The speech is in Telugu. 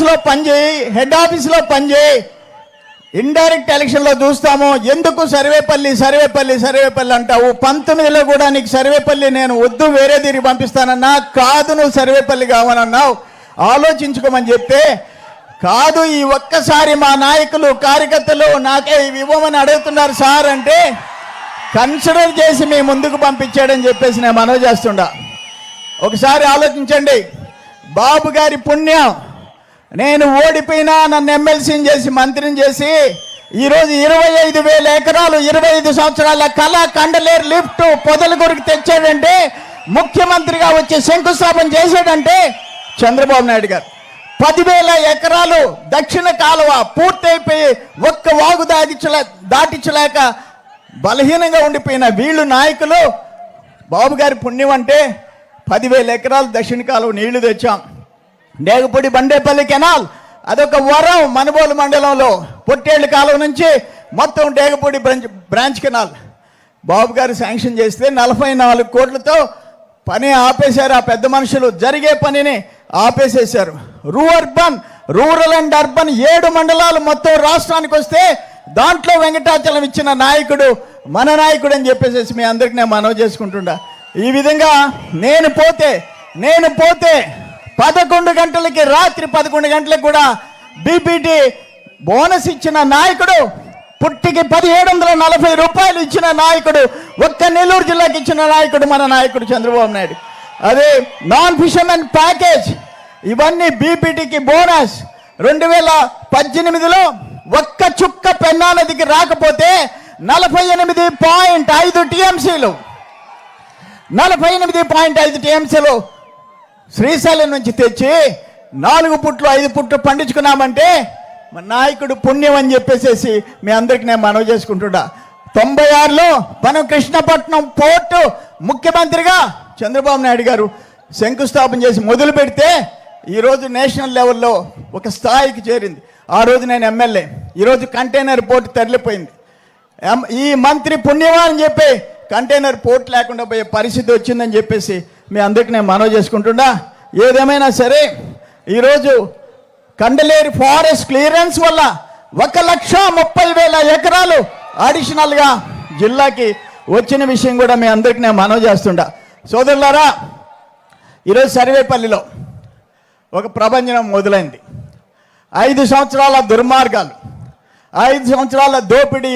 లో పనిచేయి హెడ్ ఆఫీస్లో పనిచేయి. ఇండైరెక్ట్ ఎలక్షన్లో చూస్తాము. ఎందుకు సర్వేపల్లి సర్వేపల్లి సర్వేపల్లి అంటావు? పంతొమ్మిదిలో కూడా నీకు సర్వేపల్లి నేను వద్దు వేరే తిరిగి పంపిస్తానన్నా. కాదు నువ్వు సర్వేపల్లి కావాలన్నావు. ఆలోచించుకోమని చెప్తే కాదు ఈ ఒక్కసారి మా నాయకులు కార్యకర్తలు నాకే ఇవి ఇవ్వమని అడుగుతున్నారు సార్ అంటే కన్సిడర్ చేసి మీ ముందుకు పంపించాడని చెప్పేసి నేను మనవి చేస్తుండా. ఒకసారి ఆలోచించండి. బాబు గారి పుణ్యం. నేను ఓడిపోయినా నన్ను ఎమ్మెల్సీని చేసి మంత్రిని చేసి ఈరోజు ఇరవై ఐదు వేల ఎకరాలు ఇరవై ఐదు సంవత్సరాల కళ కండలేరు లిఫ్ట్ పొదల కొరకు తెచ్చాడంటే ముఖ్యమంత్రిగా వచ్చి శంకుస్థాపన చేశాడంటే చంద్రబాబు నాయుడు గారు. పదివేల ఎకరాలు దక్షిణ కాలువ పూర్తయిపోయి ఒక్క వాగు దాటించలే దాటించలేక బలహీనంగా ఉండిపోయిన వీళ్ళు నాయకులు బాబు గారి పుణ్యం అంటే పదివేల ఎకరాలు దక్షిణ కాలువ నీళ్ళు తెచ్చాం. డేగపూడి బండేపల్లి కెనాల్. అదొక వరం మనుబోలు మండలంలో. పొట్టేళ్ళ కాలం నుంచి మొత్తం Degapudi branch branch canal. Babu గారు శాంక్షన్ చేస్తే నలభై నాలుగు కోట్లతో పని ఆపేశారు ఆ పెద్ద మనుషులు. జరిగే పనిని ఆపేసేశారు. రూ అర్బన్ రూరల్ అండ్ అర్బన్ ఏడు మండలాలు మొత్తం రాష్ట్రానికి వస్తే దాంట్లో వెంకటాచలం ఇచ్చిన నాయకుడు మన నాయకుడు అని చెప్పేసి మీ అందరికి నేను మనవి చేసుకుంటుండా ఈ విధంగా నేను పోతే నేను పోతే పదకొండు గంటలకి రాత్రి పదకొండు గంటలకు కూడా బీపీటీ బోనస్ ఇచ్చిన నాయకుడు పుట్టికి పదిహేడు వందల నలభై రూపాయలు ఇచ్చిన నాయకుడు ఒక్క నెల్లూరు జిల్లాకి ఇచ్చిన నాయకుడు మన నాయకుడు చంద్రబాబు నాయుడు. అదే నాన్ ఫిషర్మెన్ ప్యాకేజ్ ఇవన్నీ బీపీటీకి బోనస్. రెండు వేల పద్దెనిమిదిలో ఒక్క చుక్క పెన్నా నదికి రాకపోతే నలభై ఎనిమిది పాయింట్ ఐదు టీఎంసీలు. నలభై ఎనిమిది పాయింట్ ఐదు టీఎంసీలు శ్రీశైలం నుంచి తెచ్చి నాలుగు పుట్లు ఐదు పుట్లు పండించుకున్నామంటే నాయకుడు పుణ్యం అని చెప్పేసేసి మీ అందరికి నేను మనవి చేసుకుంటున్నా. తొంభై ఆరులో మనం కృష్ణపట్నం పోర్టు ముఖ్యమంత్రిగా చంద్రబాబు నాయుడు గారు శంకుస్థాపన చేసి మొదలు పెడితే ఈరోజు నేషనల్ లెవెల్లో ఒక స్థాయికి చేరింది. ఆ రోజు నేను ఎమ్మెల్యే. ఈరోజు కంటైనర్ పోర్టు తరలిపోయింది. ఎం- ఈ మంత్రి పుణ్యమా అని చెప్పి కంటైనర్ పోర్ట్ లేకుండా పోయే పరిస్థితి వచ్చిందని చెప్పేసి మీ అందరికి నేను మనవి చేసుకుంటున్నా. ఏదేమైనా సరే ఈరోజు కండలేరు ఫారెస్ట్ క్లియరెన్స్ వల్ల ఒక లక్ష ముప్పై వేల ఎకరాలు అడిషనల్గా జిల్లాకి వచ్చిన విషయం కూడా మీ అందరికి నేను మనవి చేస్తుండా సోదరులారా ఈరోజు సర్వేపల్లిలో ఒక ప్రభంజనం మొదలైంది. ఐదు సంవత్సరాల దుర్మార్గాలు ఐదు సంవత్సరాల దోపిడీ